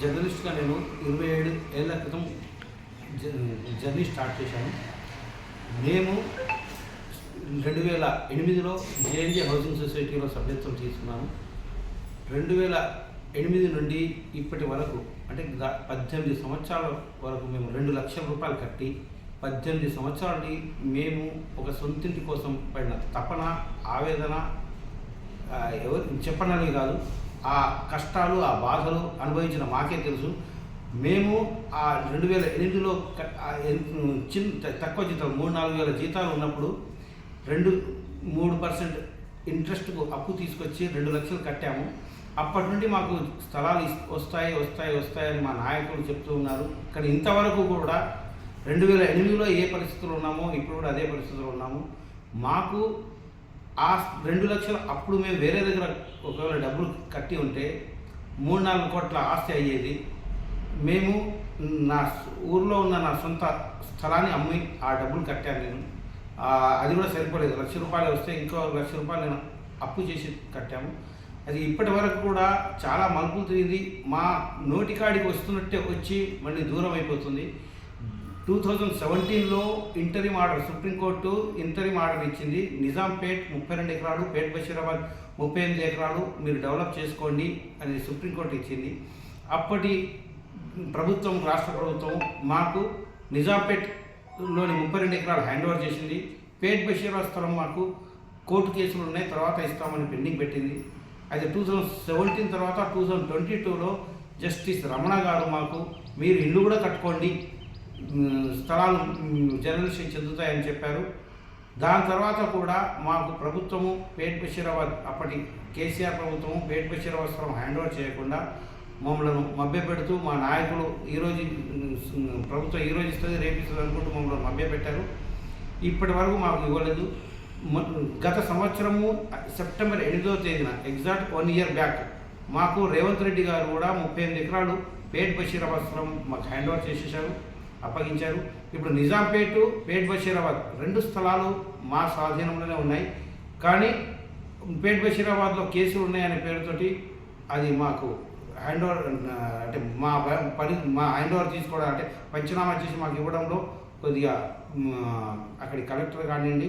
జర్నలిస్ట్గా నేను ఇరవై ఏడు ఏళ్ళ క్రితం జర్నీ స్టార్ట్ చేశాను. మేము రెండు వేల ఎనిమిదిలో జేఎన్జే హౌసింగ్ సొసైటీలో సభ్యత్వం తీసుకున్నాను రెండు వేల ఎనిమిది నుండి ఇప్పటి వరకు అంటే పద్దెనిమిది సంవత్సరాల వరకు మేము రెండు లక్షల రూపాయలు కట్టి పద్దెనిమిది సంవత్సరాలని మేము ఒక సొంతింటి కోసం పడిన తపన ఆవేదన ఎవరు చెప్పనని కాదు. ఆ కష్టాలు ఆ బాధలు అనుభవించిన మాకే తెలుసు. మేము ఆ రెండు వేల ఎనిమిదిలో చిన్న తక్కువ జీతాలు మూడు నాలుగు వేల జీతాలు ఉన్నప్పుడు రెండు మూడు పర్సెంట్ ఇంట్రెస్ట్కు అప్పు తీసుకొచ్చి రెండు లక్షలు కట్టాము. అప్పటి నుండి మాకు స్థలాలు వస్తాయి వస్తాయి వస్తాయని మా నాయకులు చెప్తూ ఉన్నారు. కానీ ఇంతవరకు కూడా రెండు వేల ఎనిమిదిలో ఏ పరిస్థితులు ఉన్నామో ఇప్పుడు కూడా అదే పరిస్థితులు ఉన్నాము. మాకు ఆ రెండు లక్షలు అప్పుడు మేము వేరే దగ్గర ఒకవేళ డబ్బులు కట్టి ఉంటే మూడు నాలుగు కోట్ల ఆస్తి అయ్యేది. మేము నా ఊర్లో ఉన్న నా సొంత స్థలాన్ని అమ్మి ఆ డబ్బులు కట్టాను నేను. అది కూడా సరిపోలేదు. లక్ష రూపాయలు వస్తే ఇంకో లక్ష రూపాయలు నేను అప్పు చేసి కట్టాము. అది ఇప్పటి వరకు కూడా చాలా మలుపులు తిరిగింది. మా నోటికాడికి వస్తున్నట్టే వచ్చి మళ్ళీ దూరం అయిపోతుంది. టూ థౌజండ్ సెవెంటీన్లో interim order supreme court interim order ఇచ్చింది. నిజాంపేట్ ముప్పై రెండు ఎకరాలు పేట్ బషీరాబాద్ ముప్పై ఎనిమిది ఎకరాలు మీరు డెవలప్ చేసుకోండి అని సుప్రీంకోర్టు ఇచ్చింది. అప్పటి ప్రభుత్వం రాష్ట్ర ప్రభుత్వం మాకు నిజాంపేట్లోని ముప్పై రెండు ఎకరాలు హ్యాండ్ ఓవర్ చేసింది. పేట్ బషీరాబాద్ స్థలం మాకు కోర్టు కేసులు ఉన్నాయి తర్వాత ఇస్తామని పెండింగ్ పెట్టింది. అయితే టూ థౌజండ్ సెవెంటీన్ తర్వాత టూ థౌజండ్ ట్వంటీ టూలో జస్టిస్ రమణ గారు మాకు మీరు ఇల్లు కూడా కట్టుకోండి స్థలాలు జర్నలిస్ట్ చెందుతాయని చెప్పారు. దాని తర్వాత కూడా మాకు ప్రభుత్వము పేట్ బషీరాబాద్ అప్పటి కేసీఆర్ ప్రభుత్వము పేట్ బషీరాబాద్ స్థలం హ్యాండ్ ఓవర్ చేయకుండా మమ్మల్ని మభ్యపెడుతూ మా నాయకులు ఈరోజు ప్రభుత్వం ఈరోజు ఇస్తుంది రేపిస్తుంది అనుకుంటూ మమ్మల్ని మభ్యపెట్టారు. ఇప్పటి వరకు మాకు ఇవ్వలేదు. గత సంవత్సరము సెప్టెంబర్ ఎనిమిదో తేదీన ఎగ్జాక్ట్ వన్ ఇయర్ బ్యాక్ మాకు రేవంత్ రెడ్డి గారు కూడా ముప్పై ఎనిమిది ఎకరాలు పేట్ బషీరాబాద్ స్థలం మాకు హ్యాండ్ ఓవర్ చేసేసారు అప్పగించారు. ఇప్పుడు నిజాంపేటు పేట్ బషీరాబాద్ రెండు స్థలాలు మా స్వాధీనంలోనే ఉన్నాయి. కానీ పేట్ బషీరాబాద్లో కేసులు ఉన్నాయనే పేరుతోటి అది మాకు హ్యాండ్ ఓవర్ అంటే మా పని మా హ్యాండ్ ఓవర్ తీసుకోవడం అంటే పంచనామా చేసి మాకు ఇవ్వడంలో కొద్దిగా అక్కడి కలెక్టర్ కానివ్వండి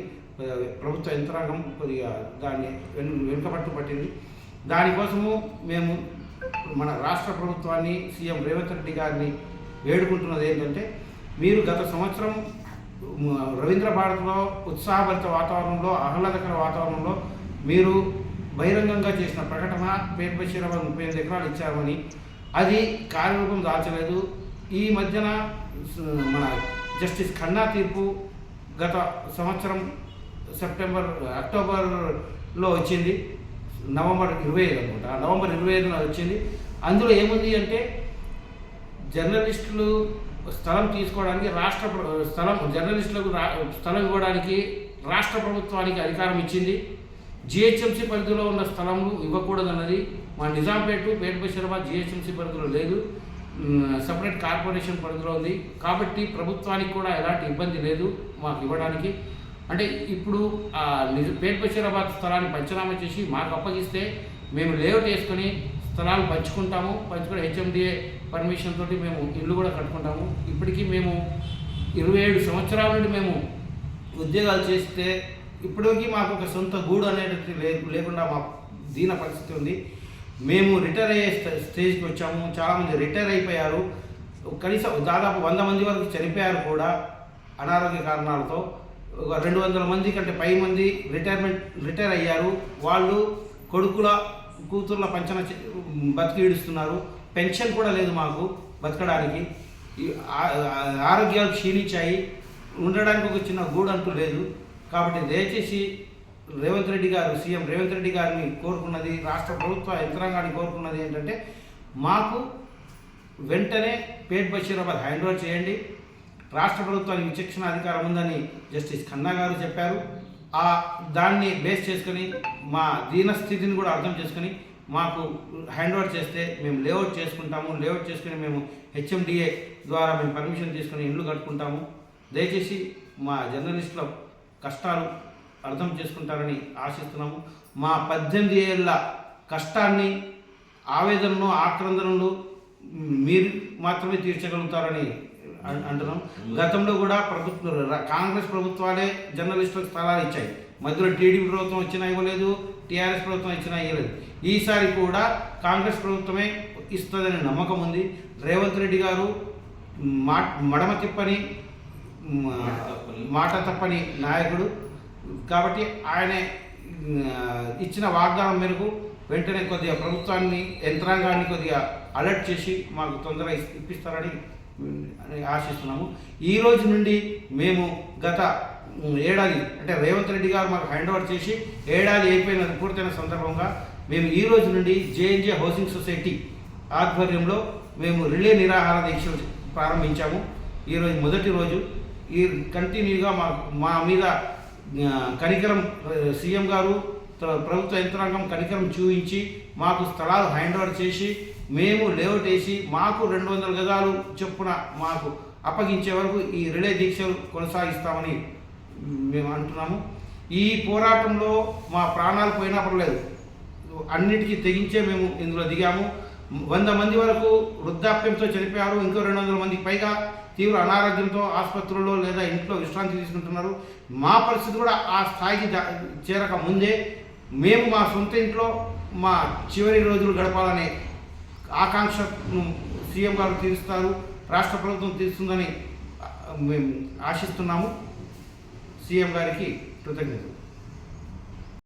ప్రభుత్వ యంత్రాంగం కొద్దిగా దాన్ని వెను వెనుకబట్టు పట్టింది. దానికోసము మేము మన రాష్ట్ర ప్రభుత్వాన్ని సీఎం రేవంత్ రెడ్డి గారిని వేడుకుంటున్నది ఏంటంటే మీరు గత సంవత్సరం రవీంద్ర భారత్లో ఉత్సాహభరిత వాతావరణంలో ఆహ్లాదకర వాతావరణంలో మీరు బహిరంగంగా చేసిన ప్రకటన పేట్ బషీరాబాద్ ముప్పై ఎనిమిది ఎకరాలు ఇచ్చామని అది కార్యరూపం దాల్చలేదు. ఈ మధ్యన మన జస్టిస్ ఖన్నా తీర్పు గత సంవత్సరం సెప్టెంబర్ అక్టోబర్లో వచ్చింది. నవంబర్ ఇరవై ఐదు అనుకుంటా. నవంబర్ ఇరవై ఐదున వచ్చింది. అందులో ఏముంది అంటే జర్నలిస్టులు స్థలం తీసుకోవడానికి రాష్ట్ర స్థలం జర్నలిస్టులకు రా స్థలం ఇవ్వడానికి రాష్ట్ర ప్రభుత్వానికి అధికారం ఇచ్చింది. జిహెచ్ఎంసీ పరిధిలో ఉన్న స్థలంలు ఇవ్వకూడదన్నది మా నిజాంపేట పేట జిహెచ్ఎంసీ పరిధిలో లేదు. సపరేట్ కార్పొరేషన్ పరిధిలో ఉంది. కాబట్టి ప్రభుత్వానికి కూడా ఎలాంటి ఇబ్బంది లేదు మాకు ఇవ్వడానికి. అంటే ఇప్పుడు ఆ నిజ పేట బషీరాబాద్ స్థలాన్ని పంచనామా చేసి మాకు అప్పగిస్తే మేము లేఅవుట్ వేసుకొని స్థలాలు పంచుకుంటాము పంచుకుని హెచ్ఎండిఏ పర్మిషన్ తోటి మేము ఇల్లు కూడా కట్టుకుంటాము. ఇప్పటికీ మేము ఇరవై ఏడు సంవత్సరాల నుండి మేము ఉద్యోగాలు చేస్తే ఇప్పటికీ మాకు ఒక సొంత గూడు అనేది లే లేకుండా మా దీన పరిస్థితి ఉంది. మేము రిటైర్ అయ్యే స్టేజ్కి వచ్చాము. చాలామంది రిటైర్ అయిపోయారు. కనీసం దాదాపు వంద మంది వరకు చనిపోయారు కూడా అనారోగ్య కారణాలతో. ఒక రెండు వందల మంది కంటే పై మంది రిటైర్మెంట్ రిటైర్ అయ్యారు. వాళ్ళు కొడుకుల కూతుర్ల పంచన బతికి ఈడుస్తున్నారు పెన్షన్ కూడా లేదు మాకు బతకడానికి. ఆరోగ్యాలు క్షీణించాయి. ఉండడానికి ఒక చిన్న గూడు అంటూ లేదు. కాబట్టి దయచేసి రేవంత్ రెడ్డి గారు సీఎం రేవంత్ రెడ్డి గారిని కోరుకున్నది రాష్ట్ర ప్రభుత్వ యంత్రాంగాన్ని కోరుకున్నది ఏంటంటే మాకు వెంటనే పేట్ బషీరాబాద్ హ్యాండ్ ఓవర్ చేయండి. రాష్ట్ర ప్రభుత్వానికి విచక్షణ అధికారం ఉందని జస్టిస్ ఖన్నా గారు చెప్పారు. ఆ దాన్ని బేస్ చేసుకొని మా దీనస్థితిని కూడా అర్థం చేసుకొని మాకు హ్యాండ్ ఓవర్ చేస్తే మేము లేఅవుట్ చేసుకుంటాము. లేఅవుట్ చేసుకుని మేము హెచ్ఎండిఏ ద్వారా మేము పర్మిషన్ తీసుకుని ఇల్లు కట్టుకుంటాము. దయచేసి మా జర్నలిస్టుల కష్టాలు అర్థం చేసుకుంటారని ఆశిస్తున్నాము. మా పద్దెనిమిది ఏళ్ళ కష్టాన్ని ఆవేదనను ఆక్రందనలు మీరు మాత్రమే తీర్చగలుగుతారని అంటున్నాం. గతంలో కూడా ప్రభుత్వ కాంగ్రెస్ ప్రభుత్వాలే జర్నలిస్టులకు స్థలాలు ఇచ్చాయి. మధ్యలో టీడీపీ ప్రభుత్వం వచ్చినా ఇవ్వలేదు టీఆర్ఎస్ ప్రభుత్వం ఇచ్చినా ఇవ్వలేదు. ఈసారి కూడా కాంగ్రెస్ ప్రభుత్వమే ఇస్తుందనే నమ్మకం ఉంది. రేవంత్ రెడ్డి గారు మా మడమ తిప్పని మాట తప్పని నాయకుడు. కాబట్టి ఆయన ఇచ్చిన వాగ్దానం మేరకు వెంటనే కొద్దిగా ప్రభుత్వాన్ని యంత్రాంగాన్ని కొద్దిగా అలర్ట్ చేసి మాకు తొందరగా ఇప్పిస్తారని ఆశిస్తున్నాము. ఈ రోజు నుండి మేము గత ఏడాది అంటే రేవంత్ రెడ్డి గారు మాకు హ్యాండ్ ఓవర్ చేసి ఏడాది అయిపోయిన పూర్తయిన సందర్భంగా మేము ఈ రోజు నుండి జేఎన్జే హౌసింగ్ సొసైటీ ఆధ్వర్యంలో మేము రిలే నిరాహార దీక్షలు ప్రారంభించాము. ఈరోజు మొదటి రోజు. ఈ కంటిన్యూగా మా మా మీద కనికరం సీఎం గారు ప్రభుత్వ యంత్రాంగం కనికరం చూపించి మాకు స్థలాలు హ్యాండ్ ఓవర్ చేసి మేము లేఅవుట్ వేసి మాకు రెండు వందల గజాలు చొప్పున మాకు అప్పగించే వరకు ఈ రిలే దీక్షలు కొనసాగిస్తామని మేము అంటున్నాము. ఈ పోరాటంలో మా ప్రాణాలు పోయినా పర్లేదు. అన్నిటికీ తెగించే మేము ఇందులో దిగాము. వంద మంది వరకు వృద్ధాప్యంతో చనిపోయారు. ఇంకో రెండు వందల మందికి పైగా తీవ్ర అనారోగ్యంతో ఆసుపత్రుల్లో లేదా ఇంట్లో విశ్రాంతి తీసుకుంటున్నారు. మా పరిస్థితి కూడా ఆ స్థాయికి చేరక ముందే మేము మా సొంత ఇంట్లో మా చివరి రోజులు గడపాలనే ఆకాంక్షను సీఎం గారు తీరుస్తారు రాష్ట్ర ప్రభుత్వం తీరుస్తుందని మేము ఆశిస్తున్నాము. సీఎం గారికి కృతజ్ఞతలు.